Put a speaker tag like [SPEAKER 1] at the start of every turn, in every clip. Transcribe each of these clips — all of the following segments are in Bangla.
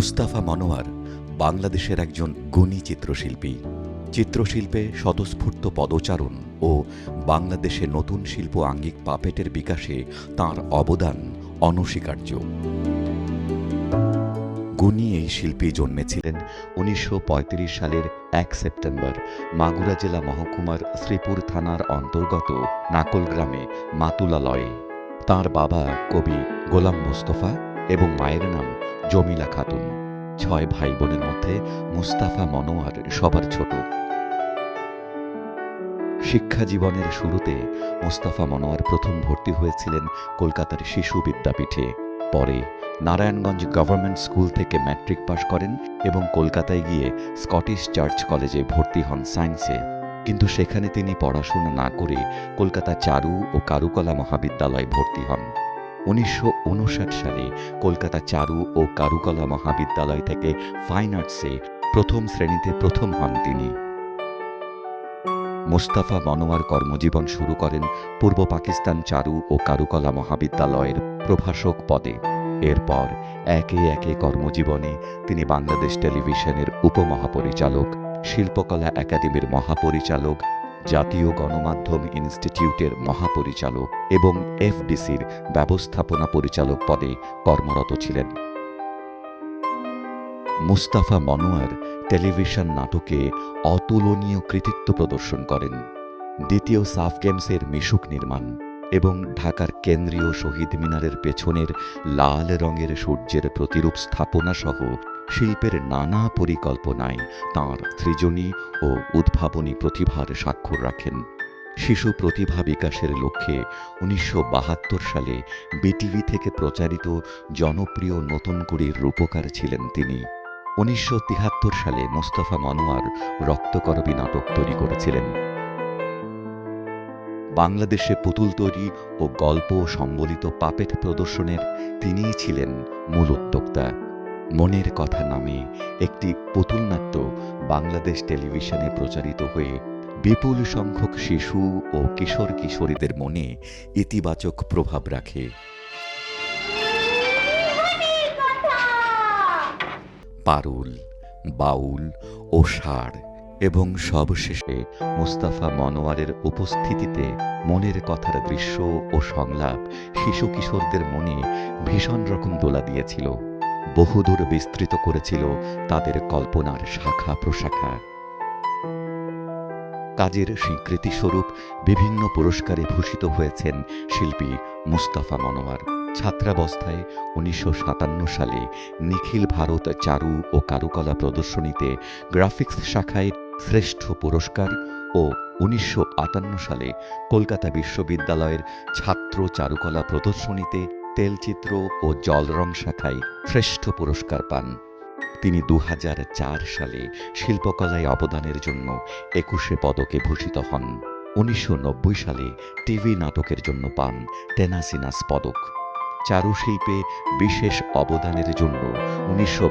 [SPEAKER 1] মুস্তাফা মনোয়ার বাংলাদেশের একজন গুণী চিত্রশিল্পী চিত্রশিল্পে স্বতঃস্ফূর্ত পদচারণ ও বাংলাদেশে নতুন শিল্প আঙ্গিক পাপেটের বিকাশে তার অবদান অনস্বীকার্য গুণী এই শিল্পী জন্মেছিলেন উনিশশো সালের এক সেপ্টেম্বর মাগুরা জেলা মহকুমার শ্রীপুর থানার অন্তর্গত নাকল গ্রামে মাতুলালয়ে তাঁর বাবা কবি গোলাম মোস্তফা এবং মায়ের নাম জমিলা খাতুন ছয় ভাই বোনের মধ্যে মুস্তাফা মনোয়ার সবার ছোট শিক্ষা জীবনের শুরুতে মুস্তাফা মনোয়ার প্রথম ভর্তি হয়েছিলেন কলকাতার শিশু বিদ্যাপীঠে পরে নারায়ণগঞ্জ গভর্নমেন্ট স্কুল থেকে ম্যাট্রিক পাশ করেন এবং কলকাতায় গিয়ে স্কটিশ চার্চ কলেজে ভর্তি হন সায়েন্সে কিন্তু সেখানে তিনি পড়াশোনা না করে কলকাতা চারু ও কারুকলা মহাবিদ্যালয়ে ভর্তি হন উনিশশো সালে কলকাতা চারু ও কারুকলা মহাবিদ্যালয় থেকে ফাইন আর্টসে প্রথম শ্রেণীতে প্রথম হন তিনি মুস্তাফা মনোয়ার কর্মজীবন শুরু করেন পূর্ব পাকিস্তান চারু ও কারুকলা মহাবিদ্যালয়ের প্রভাষক পদে এরপর একে একে কর্মজীবনে তিনি বাংলাদেশ টেলিভিশনের উপমহাপরিচালক শিল্পকলা একাডেমির মহাপরিচালক জাতীয় গণমাধ্যম ইনস্টিটিউটের মহাপরিচালক এবং এফডিসির ব্যবস্থাপনা পরিচালক পদে কর্মরত ছিলেন মুস্তাফা মনোয়ার টেলিভিশন নাটকে অতুলনীয় কৃতিত্ব প্রদর্শন করেন দ্বিতীয় সাফ গেমসের মিশুক নির্মাণ এবং ঢাকার কেন্দ্রীয় শহীদ মিনারের পেছনের লাল রঙের সূর্যের প্রতিরূপ স্থাপনাসহ শিল্পের নানা পরিকল্পনায় তাঁর সৃজনী ও উদ্ভাবনী প্রতিভার স্বাক্ষর রাখেন শিশু প্রতিভা বিকাশের লক্ষ্যে উনিশশো সালে বিটিভি থেকে প্রচারিত জনপ্রিয় নতুন কুড়ির রূপকার ছিলেন তিনি উনিশশো সালে মোস্তফা মনোয়ার রক্তকরবী নাটক তৈরি করেছিলেন বাংলাদেশে পুতুল তৈরি ও গল্প সম্বলিত পাপেট প্রদর্শনের তিনিই ছিলেন মূল উদ্যোক্তা মনের কথা নামে একটি পুতুল নাট্য বাংলাদেশ টেলিভিশনে প্রচারিত হয়ে বিপুল সংখ্যক শিশু ও কিশোর কিশোরীদের মনে ইতিবাচক প্রভাব রাখে পারুল বাউল ও ষাঁড় এবং সবশেষে মুস্তাফা মনোয়ারের উপস্থিতিতে মনের কথার দৃশ্য ও সংলাপ শিশু কিশোরদের মনে ভীষণ রকম দোলা দিয়েছিল বহুদূর বিস্তৃত করেছিল তাদের কল্পনার শাখা প্রশাখা কাজের স্বীকৃতিস্বরূপ বিভিন্ন পুরস্কারে ভূষিত হয়েছেন শিল্পী মুস্তাফা মনোয়ার ছাত্রাবস্থায় উনিশশো সালে নিখিল ভারত চারু ও কারুকলা প্রদর্শনীতে গ্রাফিক্স শাখায় শ্রেষ্ঠ পুরস্কার ও উনিশশো সালে কলকাতা বিশ্ববিদ্যালয়ের ছাত্র চারুকলা প্রদর্শনীতে তেলচিত্র ও জলরং শাখায় শ্রেষ্ঠ পুরস্কার পান তিনি দু সালে শিল্পকলায় অবদানের জন্য একুশে পদকে ভূষিত হন উনিশশো সালে টিভি নাটকের জন্য পান টেনাসিনাস পদক চারুশিল্পে বিশেষ অবদানের জন্য উনিশশো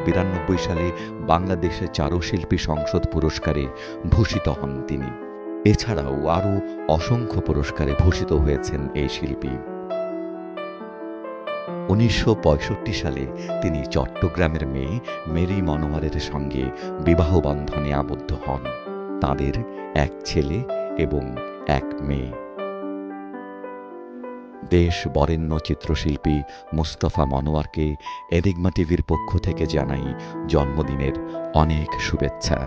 [SPEAKER 1] সালে বাংলাদেশে চারুশিল্পী সংসদ পুরস্কারে ভূষিত হন তিনি এছাড়াও আরও অসংখ্য পুরস্কারে ভূষিত হয়েছেন এই শিল্পী উনিশশো সালে তিনি চট্টগ্রামের মেয়ে মেরি মনোয়ারের সঙ্গে বিবাহ বন্ধনে আবদ্ধ হন তাদের এক ছেলে এবং এক মেয়ে দেশ বরেণ্য চিত্রশিল্পী মুস্তফা মনোয়ারকে এনিগমা টিভির পক্ষ থেকে জানাই জন্মদিনের অনেক শুভেচ্ছা